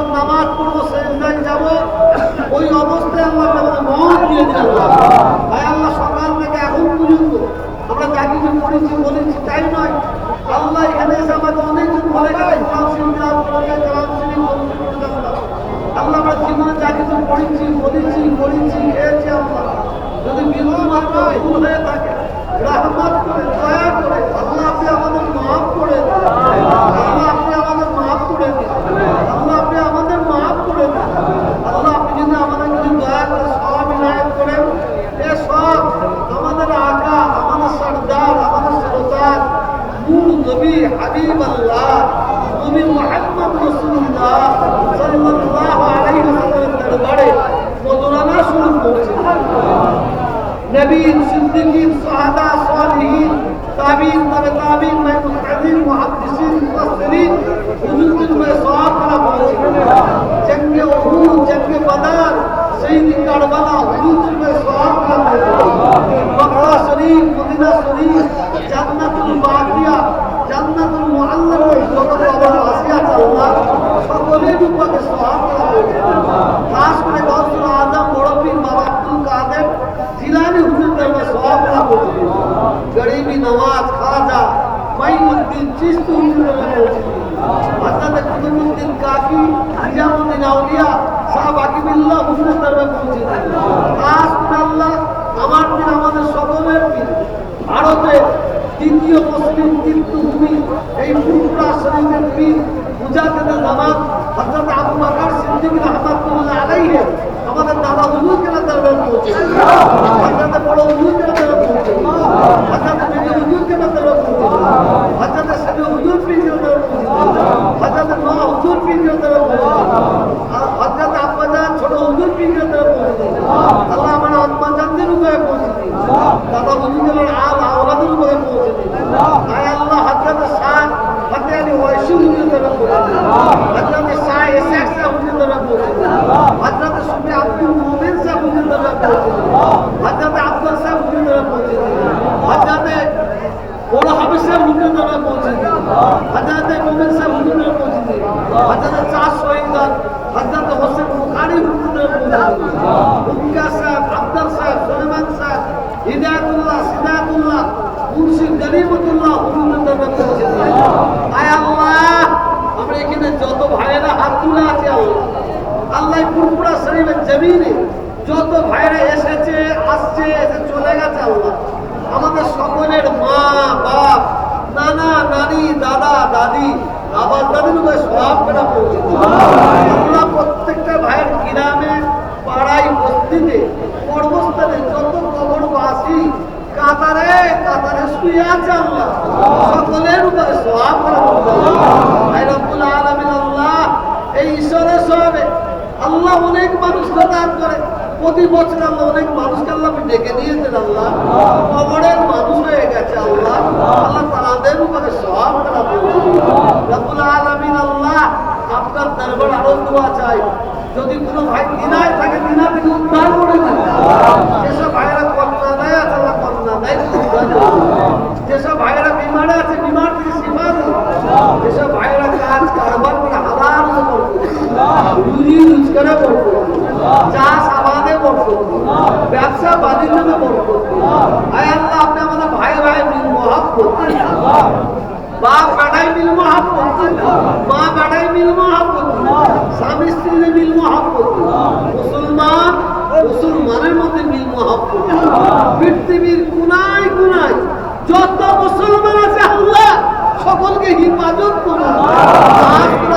পড়লাম নামাজ পড়ব, সেজদায় যাব। ওই অবস্থায় আমার মন দিয়ে দিলেন। তাই আল্লাহ সকাল থেকে এখন পর্যন্ত আমরা যা কিছু পড়েছি, বলেছি, তাই নয়। আল্লাহ এখানে এসে আমাকে অনেক ভালো আল্লাহ আমরা জীবনে যা কিছু পড়েছি, বলেছি বলেছি খেয়েছি আল্লাহ। যদি বিরোধ ভুল হয়ে থাকে, রহমত করে, দয়া করে, আল্লাহ আপনি আমাদের মাফ করে দেয় بھی حبیب اللہ تمہیں محمد رسول اللہ صلی اللہ علیہ وسلم دربارے بارے مدرانا شروع کرو نبی، زندگی سعادہ صالحین تابین تر تابین میں مستعدین محدثین مستعدین حضور بن میں سعاد پر پہنچے گا جنگ احور جنگ بدار سعید اکڑ بنا حضور بن میں سعاد پر پہنچے مقرہ شریف، مدینہ شریف، جنت مبادیہ জান্নাতুল মুআল্লামাই যত অবদান আছে আল্লাহ? সকলের উপরে সওয়াব খাস করে গৌসুল আজম বড় পীর বাবা আব্দুল কাদের, জিলানি হুজুর করে সওয়াব লাভ হচ্ছে গরিবি নওয়াজ, খাজা, মাইমুদ্দিন, চিশতি হুজুর করে হযরত কুতুবউদ্দিন কাকি, নিজামুদ্দিন আউলিয়া সাহেব আকিবুল্লাহ হুজুর করে পৌঁছে খাস আল্লাহ, আমার দিন আমাদের সকলের দিন। ভারতের দ্বিতীয় মুসলিম কিন্তু এই ফুরফুরা শরীফের পীর মুজাহিদের জামাত হযরত আবু বকর সিদ্দিক রহমাতুল্লাহ আলাইহি আমাদের দাদা হুজুরকে দরবারে পৌঁছে হযরত বড় হুজুরকে দরবারে পৌঁছে হযরত মেজর হুজুরকে দরবারে পৌঁছে হযরত সাহেব হুজুর পীরকে দরবারে পৌঁছে হযরত মা হুজুর পীরকে দরবারে পৌঁছে দিন হযরত আব্বাজান ছোট হুজুর পীরকে দরবারে পৌঁছে দিন আল্লাহ আমার আত্মাজানদের উপরে পৌঁছে দিন দাদা হুজুরের আল আওলাদের উপরে পৌঁছে দিন আয় আল্লাহ হযরত শাহ ফতে আলী ওয়াইসি হুজুর দরবারে পৌঁছে দিন হযরত শাহ ইসহাক সাহেব হুজুর দরবারে পৌঁছে দিন হযরত সুফি আব্দুল মুমিন সাহেব হযরত আব্দুল সাহেব হুজুর দরবারে পৌঁছে দিন হযরত বড় হাফিজ সাহেব হুজুর দরবারে পৌঁছে হযরত চার শহীদান হযরত হোসেন বুখারী হুজুর দরবারে পৌঁছে দিন উক্কা সাহেব আব্দুল সাহেব সুলেমান সাহেব হিদায়াতুল্লাহ সিদায়াতুল্লাহ মুর্শিদ গনিমতুল্লাহ হুজুর দরবারে পৌঁছে দিন আয় আল্লাহ আমরা এখানে যত ভাইয়েরা হাত তুলে আছে আল্লাহ আল্লাহ পুরপুরা শরীফের জমিনে যত ভাইরা এসেছে আসছে এসে চলে গেছে আল্লাহ আমাদের সকলের মা বাপ নানা নানি দাদা দাদি আল্লাহ, এই ঈশ্বরের সবে আল্লাহ অনেক মানুষ করে। প্রতি বছর আল্লাহ অনেক মানুষকে আল্লাহ আপনি ডেকে নিয়েছেন আল্লাহ। কবরের মানুষ হয়ে গেছে আল্লাহ। আল্লাহ তাদের উপরে সব করা রব্বুল আলামিন আল্লাহ আপনার দরবার আরও চাই যদি কোনো ভাই দিনায় থাকে, দিনা থেকে উদ্ধার করে দিন যেসব ভাইয়েরা কন্যা আছে, আল্লাহ কন্যা দেয়। যেসব ভাইয়েরা বিমারে আছে, বিমার থেকে দিন যেসব ভাইয়েরা কাজ, কারবার করে করবে রুজি রোজগারে চাষ আবাদে করবে ব্যবসা বাণিজ্যতে করবে আয় আপনি আমাদের ভাই ভাই মিল মহাব্বত বাপ বেটাই মিল মহাব্বত মা বেটাই মিল স্বামী স্ত্রীতে মিল মহাব্বত মুসলমান মুসলমানের মধ্যে মিল মহাব্বত পৃথিবীর কোনায় কোনায় যত মুসলমান আছে আল্লাহ, সকলকে হিফাজত করুন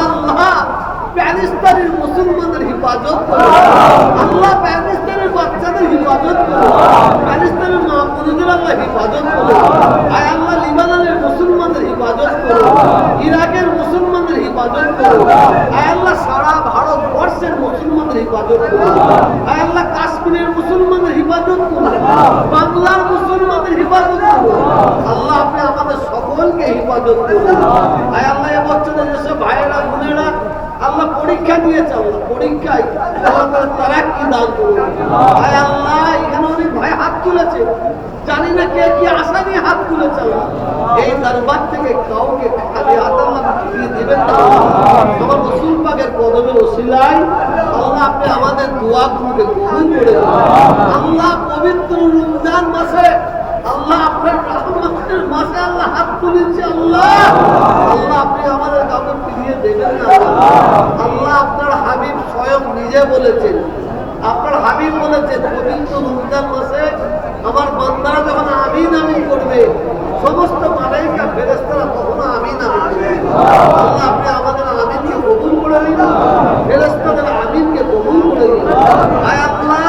আল্লাহ প্যালেস্তানের মুসলমানদের হিফাজত করুন আল্লাহ প্যালেস্তানের বাচ্চাদের হিফাজত করুন প্যালেস্তানের মা বোনদের আল্লাহ হিফাজত করুন আয় আল্লাহ ইরাকের মুসলমানদের হিফাজত আয় আল্লাহ, সারা ভারতবর্ষের মুসলমানদের হিফাজত আয় আল্লাহ, কাশ্মীরের মুসলমানদের হিফাজত করুন বাংলার মুসলমানদের হিফাজত করুন আল্লাহ, আপনি আমাদের সকলকে হিফাজত করুন। আয় আল্লাহ এবছরে যেসব ভাইয়েরা, বোনেরা, আল্লাহ পরীক্ষা দিয়েছে, আল্লাহ পরীক্ষায় তারা তারাক্কি দান করুন। আয় আল্লাহ, এখানে অনেক ভাই হাত তুলেছে। না কে আশা নিয়ে হাত তুলেছে? আল্লাহ এই দরবার থেকে কাউকে খালি আল্লাহ ফিরিয়ে দেবেন না। আমার রসুল পাকের কদমের ওসিলায় আল্লাহ আপনি আমাদের দোয়াগুলোকে কবুল করে আল্লাহ পবিত্র রমজান মাসে, আল্লাহ আপনার রহমতের মাসে আল্লাহ হাত তুলেছে আল্লাহ। আল্লাহ আপনি আমাদের কাউকে ফিরিয়ে দেবেন না। আল্লাহ আপনার হাবিব স্বয়ং নিজে বলেছেন। আপনার হাবিব বলেছেন, পবিত্র রমজান মাসে আমার বান্দারা যখন আমিন আমিন করবে, সমস্ত মালাইকা ফেরেস্তারা তখন আমিন আমিন করবে। আল্লাহ আপনি আমাদের আমিনকে কবুল করে দিন ফেরেস্তাদের আমিনকে কবুল করে দিন আয় আল্লাহ,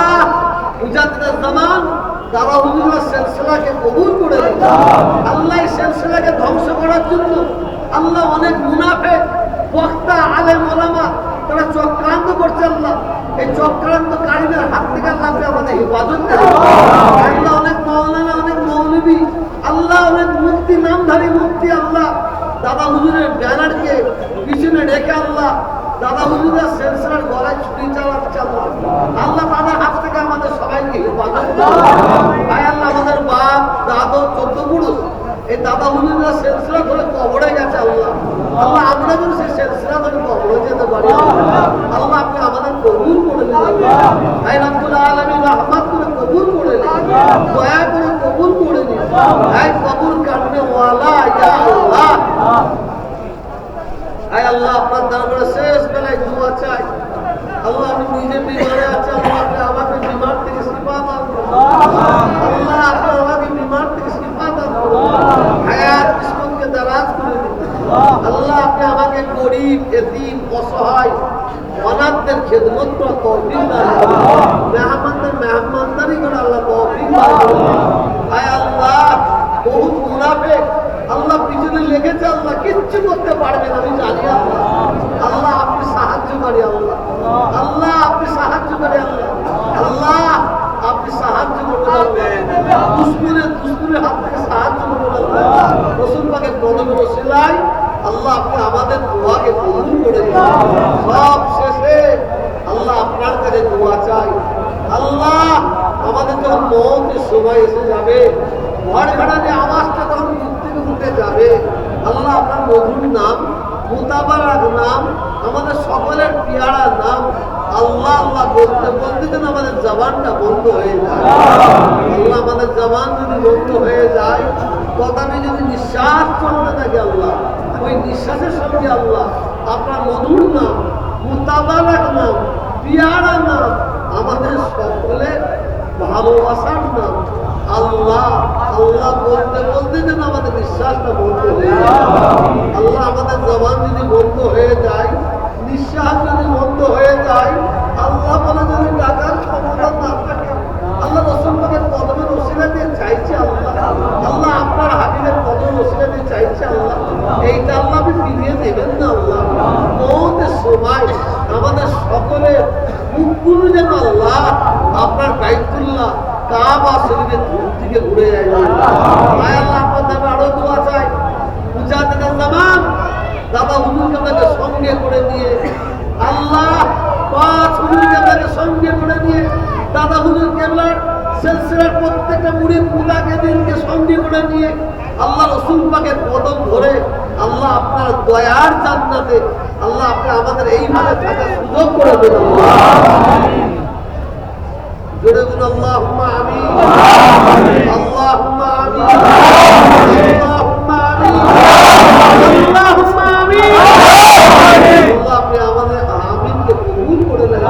মুজাদ্দিদের জামান দাদা হুজুরের সিলসিলাকে কবুল করে দিন আল্লাহ এই সিলসিলাকে ধ্বংস করার জন্য আল্লাহ অনেক মুনাফে বক্তা, আলেম, ওলামা, তারা চক্রান্ত করছে আল্লাহ। এই চক্রান্তকারীদের হাত থেকে আল্লাহ আমাদের হেফাজত করেন আল্লাহ অনেক মৌলানা অনেক মৌলবী আল্লাহ অনেক মুক্তি নামধারী মুক্তি আল্লাহ। দাদা হুজুরের ব্যানারকে পিছনে রেখে আল্লাহ। দাদা হুজুরের সেন্সার গলায় ছুরি চালাচ্ছে আল্লাহ। আল্লাহ তাদের হাত থেকে আমাদের সবাইকে ভাই আল্লাহ, আমাদের বাপ, দাদু, চোদ্দ পুরুষ, এই দাদা হুজুররা সেলসিলা ধরে কবরে গেছে আল্লাহ। আল্লাহ, আমরা সেই সেলসিলা ধরে কবরে যেতে পারি, আল্লাহ। আপনি আমাদের কবুল করে দিন আই রব্বুল আলামিন রহমত করে কবুল করে দিন দয়া করে কবুল করে দিন কাটনে ওয়ালা ইয়া আল্লাহ আয় আল্লাহ আপনার দরবারে শেষ বেলায় দোয়া চাই। আল্লাহ, আমি নিজে বিমারে আছি আল্লাহ আপনি আমাকে বিমার থেকে শিফা দান করুন আল্লাহ আপনি আমাকে বিমার থেকে শিফা দান করুন হায়াত কিসমতকে দারাজ করে আপনি আল্লাহ বহুত মুনাফেক। আল্লাহ পিছনে লেগেছে, আল্লাহ কিচ্ছু করতে পারবে না, আমি জানি আল্লাহ। আল্লাহ আপনি সাহায্য করি আল্লাহ। আল্লাহ আপনি সাহায্য করে আল্লাহ। আল্লাহ আপনি সাহায্য আল্লাহ দুশ্মনের দুশ্মনের হাত থেকে সাহায্য করবেন আল্লাহ। রসুল পাকে কদমে রসিলাই আল্লাহ আপনি আমাদের দোয়াকে কবুল করে সব শেষে আল্লাহ আপনার কাছে দোয়া চাই। আল্লাহ আমাদের যখন মতের সময় এসে যাবে। ঘর ভাড়া যে আওয়াজটা দূর থেকে উঠে যাবে। আল্লাহ আপনার মধুর নাম মুতাবারাক নাম, আমাদের সকলের পিয়ারা নাম আল্লাহ আল্লাহ বলতে বলতে যেন আমাদের জবানটা বন্ধ হয়ে যায়। আল্লাহ আমাদের জবান যদি বন্ধ হয়ে যায় কথাটি যদি নিঃশ্বাস চলতে থাকে আল্লাহ, ওই নিঃশ্বাসের সঙ্গে আল্লাহ আপনার মধুর নাম মুতাবারাক নাম, পিয়ারা নাম, আমাদের সকলের ভালোবাসার নাম আল্লাহ। আল্লাহ বলতে বলতে যেন আমাদের নিঃশ্বাসটা বন্ধ হয়ে আল্লাহ। আমাদের জবান যদি বন্ধ হয়ে যায় নিঃশ্বাস যদি বন্ধ হয়ে যায় আল্লাহ বলে যদি টাকার ক্ষমতা না থাকে আল্লাহ রসুল পাকের কদমের ওসিলা দিয়ে চাইছে আল্লাহ। আল্লাহ আপনার হাবিবের কদমের ওসিলা দিয়ে চাইছে আল্লাহ। এইটা আল্লাহ আপনি ফিরিয়ে দেবেন না আল্লাহ। মৌতের সময় আমাদের সকলের মুখগুলো যেন আল্লাহ। আপনার বাইতুল্লাহ কাবা শরীরের দূর থেকে ঘুরে যায় তাই আল্লাহ আপনার আরও দোয়া চাই। মুজাহিদের জামান দাদা হুজুরকে তাকে সঙ্গে করে নিয়ে, আল্লাহ পাঁচ হুজুরকে তাকে সঙ্গে করে নিয়ে, দাদা হুজুর কেবলার সিলসিলার প্রত্যেকটা মুড়ি পুতাকে দিনকে সঙ্গে করে নিয়ে, আল্লাহ রসুল পাকের কদম ধরে, আল্লাহ আপনার দয়ার জান্নাতে, আল্লাহ আপনি আমাদের এইভাবে থাকার সুযোগ করে আল্লাহ জোরে বলুন আল্লাহুম্মা আমিন। আল্লাহুম্মা আমিন। আল্লাহুম্মা আমিন। আল্লাহুম্মা আমিন। আল্লাহ আপনি আমাদের আমিনকে কবুল করে নেন।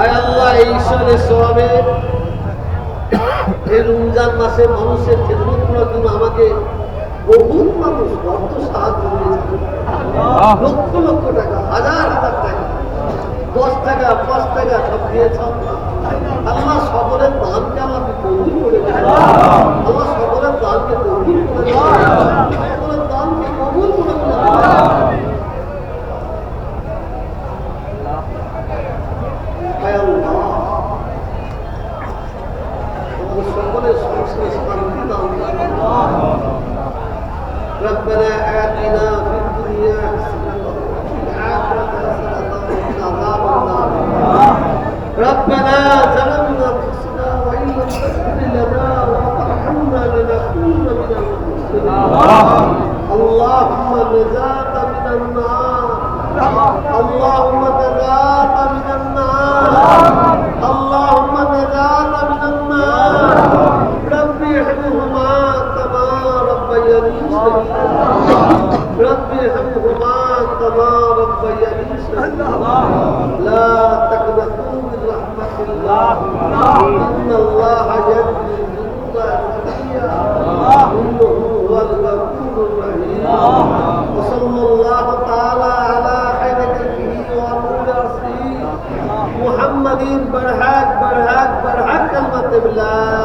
আয় আল্লাহ এই ঈশ্বরের সবে এই রমজান মাসে মানুষের খেদমত করার জন্য আমাকে বহুত মানুষ অর্থ সাহায্য করেছে। ответ. اللهم نجاة من النار. اللهم نجاة من النار. اللهم نجاة من النار. ربي ارحمهما كما ربياني. ربي ارحمهما كما ربياني. لا تقنطوا من رحمة الله. إن الله يغفر الذنوب لا